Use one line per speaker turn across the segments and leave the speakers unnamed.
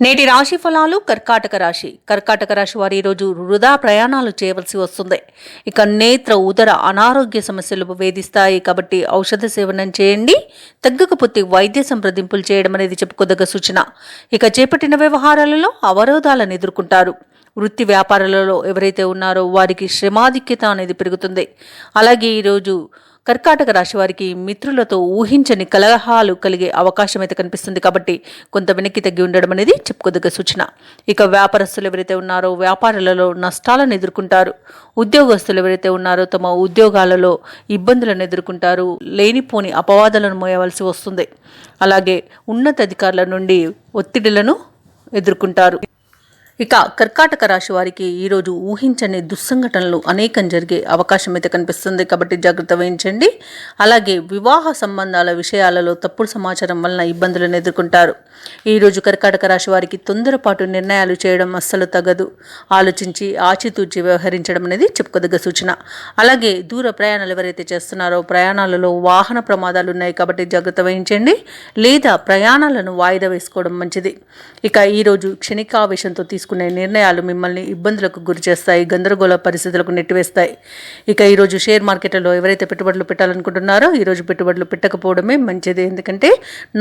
నేటి రాశి ఫలాలు కర్కాటక రాశి. కర్కాటక రాశి వారు ఈరోజు వృధా ప్రయాణాలు చేయవలసి వస్తుంది. ఇక నేత్ర ఉదర అనారోగ్య సమస్యలు వేధిస్తాయి కాబట్టి ఔషధ సేవనం చేయండి. తగ్గకపోతే వైద్య సంప్రదింపులు చేయడం అనేది చెప్పుకోదగ్గ సూచన. ఇక చేపట్టిన వ్యవహారాలలో అవరోధాలను ఎదుర్కొంటారు. వృత్తి వ్యాపారాలలో ఎవరైతే ఉన్నారో వారికి శ్రమాధిక్యత అనేది పెరుగుతుంది. అలాగే ఈరోజు కర్కాటక రాశి వారికి మిత్రులతో ఊహించని కలహాలు కలిగే అవకాశం అయితే కనిపిస్తుంది కాబట్టి కొంత వెనక్కి తగ్గి ఉండడం అనేది చెప్పుకోదగ్గ సూచన. ఇక వ్యాపారస్తులు ఎవరైతే ఉన్నారో వ్యాపారాలలో నష్టాలను ఎదుర్కొంటారు. ఉద్యోగస్తులు ఎవరైతే ఉన్నారో తమ ఉద్యోగాలలో ఇబ్బందులను ఎదుర్కొంటారు. లేనిపోని అపవాదాలను మోయవలసి వస్తుంది. అలాగే ఉన్నతాధికారుల నుండి ఒత్తిడిలను ఎదుర్కొంటారు. ఇక కర్కాటక రాశి వారికి ఈరోజు ఊహించని దుస్సంఘటనలు అనేకం జరిగే అవకాశం అయితే కనిపిస్తుంది. కాబట్టి జాగ్రత్త వహించండి. అలాగే వివాహ సంబంధాల విషయాలలో తప్పుడు సమాచారం వలన ఇబ్బందులను ఎదుర్కొంటారు. ఈరోజు కర్కాటక రాశి వారికి తొందరపాటు నిర్ణయాలు చేయడం అస్సలు తగదు. ఆలోచించి ఆచితూచి వ్యవహరించడం అనేది చెప్పుకోదగ్గ సూచన. అలాగే దూర ప్రయాణాలు ఎవరైతే చేస్తున్నారో ప్రయాణాలలో వాహన ప్రమాదాలు ఉన్నాయి కాబట్టి జాగ్రత్త వహించండి. లేదా ప్రయాణాలను వాయిదా వేసుకోవడం మంచిది. ఇక ఈరోజు క్షణికావేశంతో తీసుకు తీసుకునే నిర్ణయాలు మిమ్మల్ని ఇబ్బందులకు గురి చేస్తాయి గందరగోళ పరిస్థితులకు నెట్టివేస్తాయి. ఇక ఈరోజు షేర్ మార్కెట్లో ఎవరైతే పెట్టుబడులు పెట్టాలనుకుంటున్నారో ఈరోజు పెట్టుబడులు పెట్టకపోవడమే మంచిది. ఎందుకంటే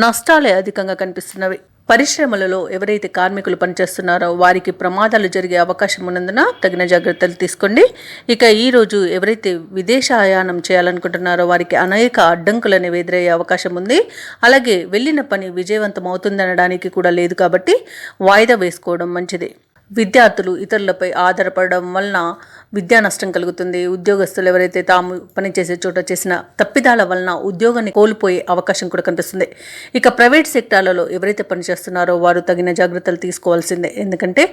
నష్టాలే అధికంగా కనిపిస్తున్నవి. పరిశ్రమలలో ఎవరైతే కార్మికులు పనిచేస్తున్నారో వారికి ప్రమాదాలు జరిగే అవకాశం ఉన్నందున తగిన జాగ్రత్తలు తీసుకోండి. ఇక ఈరోజు ఎవరైతే విదేశాయానం చేయాలనుకుంటున్నారో వారికి అనేక అడ్డంకులు అనేవి ఎదురయ్యే అవకాశం ఉంది. అలాగే వెళ్ళిన పని విజయవంతం అవుతుందనడానికి కూడా లేదు కాబట్టి వాయిదా వేసుకోవడం మంచిది. విద్యార్థులు ఇతరులపై ఆధారపడడం వలన విద్యా నష్టం కలుగుతుంది. ఉద్యోగస్తులు ఎవరైతే తాము పనిచేసే చోట చేసిన తప్పిదాల వలన ఉద్యోగాన్ని కోల్పోయే అవకాశం కూడా కనిపిస్తుంది. ఇక ప్రైవేట్ సెక్టార్లలో ఎవరైతే పనిచేస్తున్నారో వారు తగిన జాగ్రత్తలు తీసుకోవాల్సిందే. ఎందుకంటే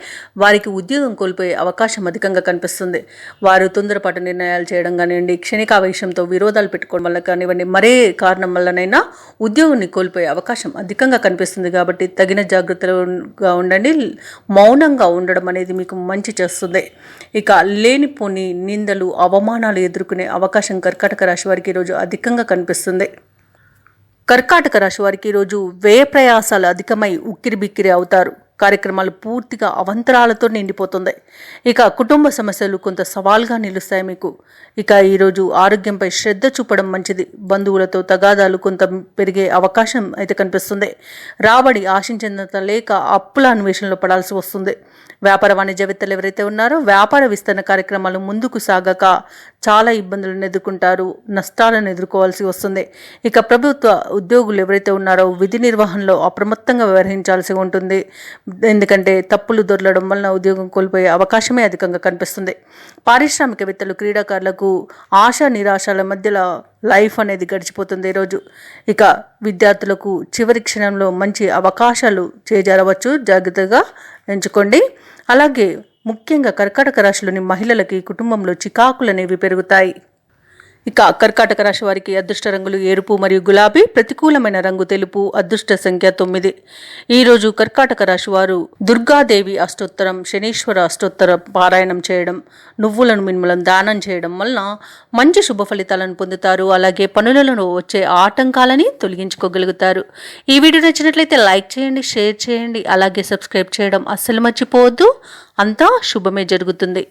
వారికి ఉద్యోగం కోల్పోయే అవకాశం అధికంగా కనిపిస్తుంది. వారు తొందరపాటు నిర్ణయాలు చేయడం కానివ్వండి క్షణికావేశంతో విరోధాలు పెట్టుకోవడం వల్ల కానివ్వండి మరే కారణం వల్లనైనా ఉద్యోగాన్ని కోల్పోయే అవకాశం అధికంగా కనిపిస్తుంది కాబట్టి తగిన జాగ్రత్తలుగా ఉండండి. మౌనంగా ఉండడం అనేది మీకు మంచి చేస్తుంది. ఇక లేని లేనిపోని నిందలు అవమానాలు ఎదుర్కొనే అవకాశం కర్కాటక రాశి వారికి ఈరోజు అధికంగా కనిపిస్తుంది. కర్కాటక రాశి వారికి ఈరోజు వ్యయ ప్రయాసాలు అధికమై ఉక్కిరి బిక్కిరి అవుతారు. కార్యక్రమాలు పూర్తిగా అవంతరాలతో నిండిపోతుంది. ఇక కుటుంబ సమస్యలు కొంత సవాల్గా నిలుస్తాయి మీకు. ఇక ఈరోజు ఆరోగ్యంపై శ్రద్ధ చూపడం మంచిది. బంధువులతో తగాదాలు కొంత పెరిగే అవకాశం అయితే కనిపిస్తుంది. రాబడి ఆశించినంత లేక అప్పుల అన్వేషణలో పడాల్సి వస్తుంది. వ్యాపార వాణిజ్యవేత్తలు ఎవరైతే ఉన్నారో వ్యాపార విస్తరణ కార్యక్రమాలు ముందుకు సాగక చాలా ఇబ్బందులను ఎదుర్కొంటారు. నష్టాలను ఎదుర్కోవాల్సి వస్తుంది. ఇక ప్రభుత్వ ఉద్యోగులు ఎవరైతే ఉన్నారో విధి నిర్వహణలో అప్రమత్తంగా వ్యవహరించాల్సి ఉంటుంది. ఎందుకంటే తప్పులు దొరలడం వలన ఉద్యోగం కోల్పోయే అవకాశమే అధికంగా కనిపిస్తుంది. పారిశ్రామికవేత్తలు క్రీడాకారులకు ఆశ నిరాశల మధ్యలో లైఫ్ అనేది గడిచిపోతుంది ఈరోజు ఇక విద్యార్థులకు చివరి క్షణంలో మంచి అవకాశాలు చేజారవచ్చు. జాగ్రత్తగా ఎంచుకోండి. అలాగే ముఖ్యంగా కర్కాటక రాశిలోని మహిళలకి కుటుంబంలో చికాకులు అనేవి పెరుగుతాయి. ఇక కర్కాటక రాశి వారికి అదృష్ట రంగులు ఎరుపు మరియు గులాబీ ప్రతికూలమైన రంగు తెలుపు అదృష్ట సంఖ్య తొమ్మిది. ఈరోజు కర్కాటక రాశి వారు దుర్గాదేవి అష్టోత్తరం శనీశ్వర అష్టోత్తర పారాయణం చేయడం నువ్వులను మిన్మలం దానం చేయడం వలన మంచి శుభ ఫలితాలను పొందుతారు. అలాగే పనులలో వచ్చే ఆటంకాలని తొలగించుకోగలుగుతారు. ఈ వీడియో నచ్చినట్లయితే లైక్ చేయండి షేర్ చేయండి అలాగే సబ్స్క్రైబ్ చేయడం అస్సలు మర్చిపోవద్దు. అంతా శుభమే జరుగుతుంది.